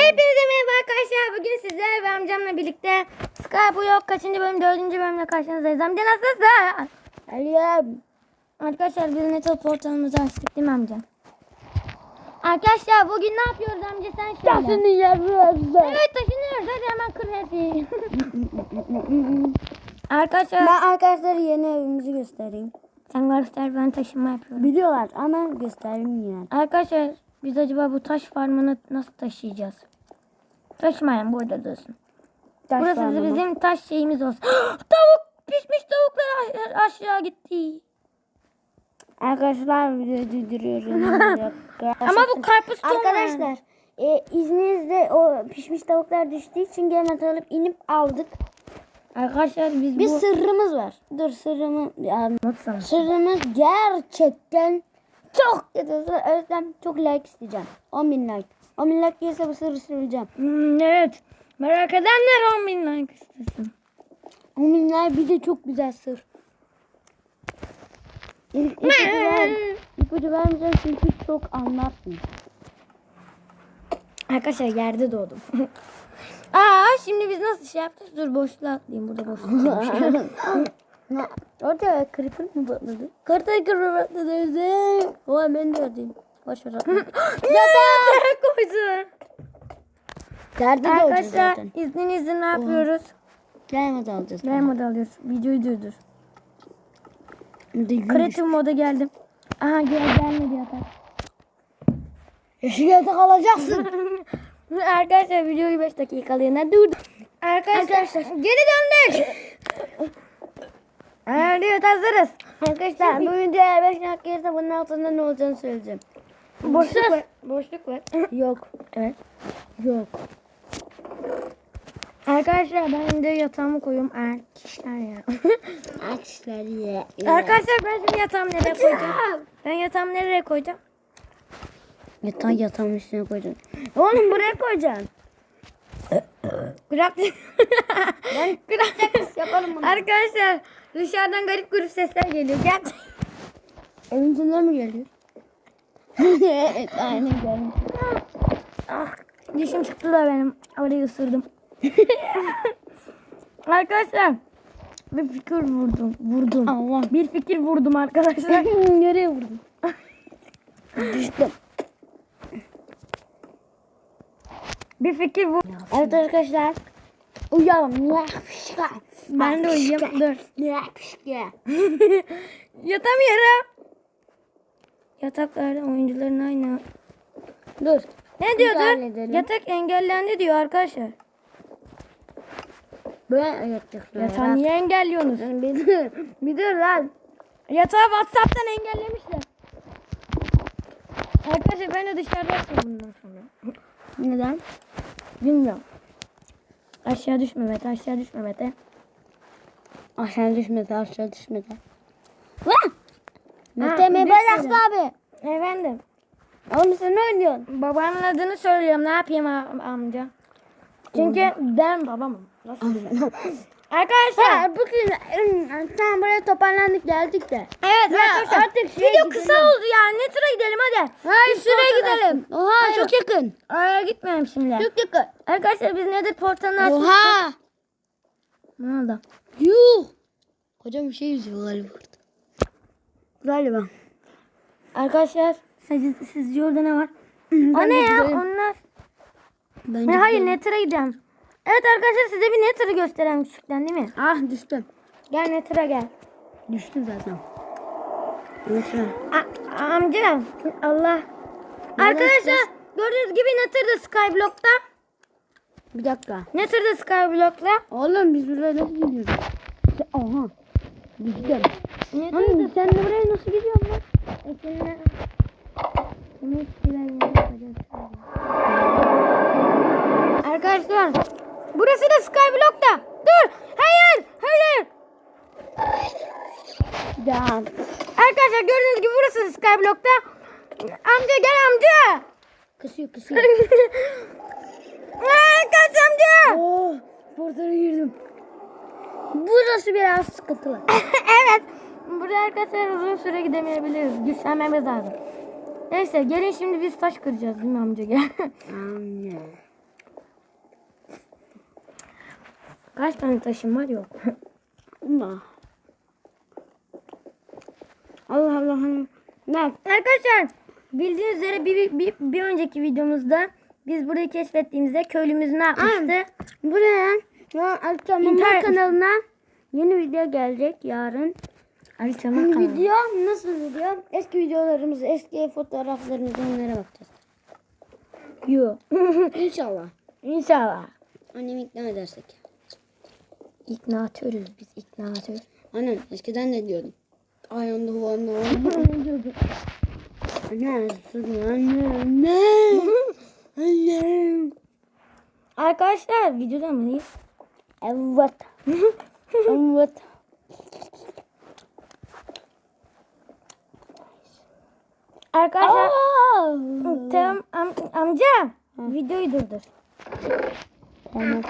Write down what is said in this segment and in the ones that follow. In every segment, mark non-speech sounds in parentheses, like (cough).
Hepinize merhaba arkadaşlar. Bugün sizlerle ve amcamla birlikte Skype yok kaçıncı bölüm dördüncü bölümle karşınızdayız. Amca nasılsın? Aliyem. Arkadaşlar biz network portalımızı açtık değil mi amca? Arkadaşlar bugün ne yapıyoruz amca sen söyle. Taşını yapıyoruz. Evet taşınıyoruz hadi hemen kır hadi. (laughs) Arkadaşlar Ben arkadaşlara yeni evimizi göstereyim. sen göster ben taşınma yapıyorum. Biliyorlar ama göstereyim yine. Arkadaşlar biz acaba bu taş farmını nasıl taşıyacağız? Taşımayın burada dursun. Taş Burası farmı mı? bizim taş şeyimiz olsun. (gasps) Tavuk pişmiş tavuklar aş- aşağı gitti. Arkadaşlar durduruyorum. (laughs) Ama bu karpuz Arkadaşlar e, izninizle o pişmiş tavuklar düştüğü için gene alıp inip aldık. Arkadaşlar biz Bir bu... sırrımız var. Dur sırrımı Nasıl? sırrımız gerçekten çok kötü. O yüzden çok like isteyeceğim. 10 bin like. 10 bin like gelirse bu sırrı söyleyeceğim. Hmm, evet. Merak edenler 10 bin like istesin. 10 bin like bir de çok güzel sır. İpucu, ver, ipucu vermeyeceğim çünkü çok anlarsın. Arkadaşlar yerde doğdum. (laughs) Aa şimdi biz nasıl şey yaptık? Dur boşluğa atlayayım. Burada boşluk (laughs) varmış. Orada creeper mı patladı? Kartal creeper patladı. O ben de ördeyim. Boş ver atma. Yatağa koydu. Derde de olacağız (laughs) Arkadaşlar zaten. izninizle ne yapıyoruz? Diamond alacağız. Game modu alıyoruz. Videoyu durdur. Bir de yürüyüş. Creative moda geldim. Aha gel gelmedi yatak. Yeşil yatak alacaksın. (laughs) Arkadaşlar videoyu 5 dakikalığına durdum. Arkadaşlar, geri döndük. (laughs) Evet hazırız. Arkadaşlar bu videoya 5 dakika gelirse bunun altında ne olacağını söyleyeceğim. Boşluk var. Boşluk var. (laughs) Yok. Evet. Yok. Arkadaşlar ben de yatağımı koyuyorum. Arkadaşlar ya. (laughs) Arkadaşlar ya. Arkadaşlar ben şimdi yatağımı nereye koyacağım? Ben yatağımı nereye koyacağım? Yatağı yatağın üstüne koydum. Oğlum buraya koyacaksın. (laughs) Bırak. Ben Bırak. yapalım bunu. Arkadaşlar dışarıdan garip garip sesler geliyor. Gel. Evin içinden mi geliyor? (laughs) evet aynen gelmiş. Ah, dişim çıktı da benim. Orayı ısırdım. (laughs) arkadaşlar bir fikir vurdum. Vurdum. Allah. Bir fikir vurdum arkadaşlar. (laughs) Nereye vurdun? Düştüm. bir fikir vur. Evet arkadaşlar. Uyuyalım. Ben de uyuyayım. Dur. Ya. (laughs) Yatamıyorum. Yataklarda oyuncuların aynı. Dur. Ne diyordur? halledelim. Yatak engellendi diyor arkadaşlar. Böyle yatacaksın. Yatağı niye engelliyorsunuz? Bir dur. Bir dur lan. Yatağı Whatsapp'tan engellemişler. Arkadaşlar ben de dışarıda yapacağım bundan sonra. Neden? Bilmiyorum. Aşağı düşme Mete, aşağı düşme Mete. Aşağı düşmedi aşağı düşmedi. Lan! Mete. Beyaz abi? Efendim, Oğlum sen ne oynuyorsun? babanın adını söylüyorum. Ne yapayım am- amca? Çünkü ben babamım. Nasıl bileyim? (laughs) Arkadaşlar, Ha, bugün tamam buraya toparlandık geldik de. evet Ya, arkadaşlar. artık Video gidelim. kısa oldu ya. Netra gidelim hadi. Hayır Bir şuraya gidelim. Oha Hayır. çok yakın. Oraya gitmeyelim şimdi. Çok yakın. Arkadaşlar biz nedir portalını açmıştık. Oha. Ne oldu? Yuh. Hocam bir şey yüzüyor galiba. Galiba. Arkadaşlar siz, siz orada ne var? (clears throat) o Ben ne ya? gidelim. Onlar. Bence Ne, hayır. Nether'a gideceğim. Evet arkadaşlar size bir Nether'ı gösteren küçükten değil mi? Ah düştüm. Gel Nether'a gel. Düştüm zaten. Lütfen. A- amca Allah. Arkadaşlar gördüğünüz gibi Nether'da Skyblock'ta. Bir dakika. Nether'da Skyblock'ta. Oğlum biz buraya nasıl gidiyoruz? Aha. Düştüm. Nether'da Oğlum sen de buraya nasıl gidiyorsun lan? Ekinle. Bunu etkilerini yapacağız. Arkadaşlar burası da Skyblock'ta. Dur. Hayır. Hayır. Ya. Arkadaşlar gördüğünüz gibi burası Skyblock'ta. Amca gel amca. Kısıyor kısıyor. (laughs) Kasamcı. Oh, portala girdim. Burası biraz sıkıntılı. (laughs) evet. Buraya arkadaşlar uzun süre gidemeyebiliriz. Güçlenmemiz lazım. Neyse gelin şimdi biz taş kıracağız değil mi amca gel. Kaç tane taşım var yok. Allah. Allah Allah. Arkadaşlar bildiğiniz üzere bir, bir, bir önceki videomuzda biz burayı keşfettiğimizde köylümüz ne yapmıştı? Buraya ya Alçamamlar İnternet- kanalına yeni video gelecek yarın. Ali Çamak kanalı. Video nasıl video? Eski videolarımızı, eski fotoğraflarımızı onlara bakacağız. Yo. (laughs) İnşallah. İnşallah. Annemi ikna edersek. İknatörüz biz iknatör. Annem eskiden ne diyordum? Ay onda onda diyordum. Anne, anne, anne. (laughs) Hayır. Arkadaşlar videoda mıyız? Evet. (laughs) evet. Arkadaşlar oh. tam am, amca videoyu durdur. Tamam.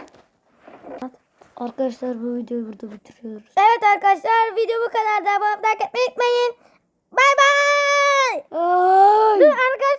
Arkadaşlar bu videoyu burada bitiriyoruz. Evet arkadaşlar video bu kadar. Abone olmayı unutmayın. Bay bay. Dur arkadaşlar.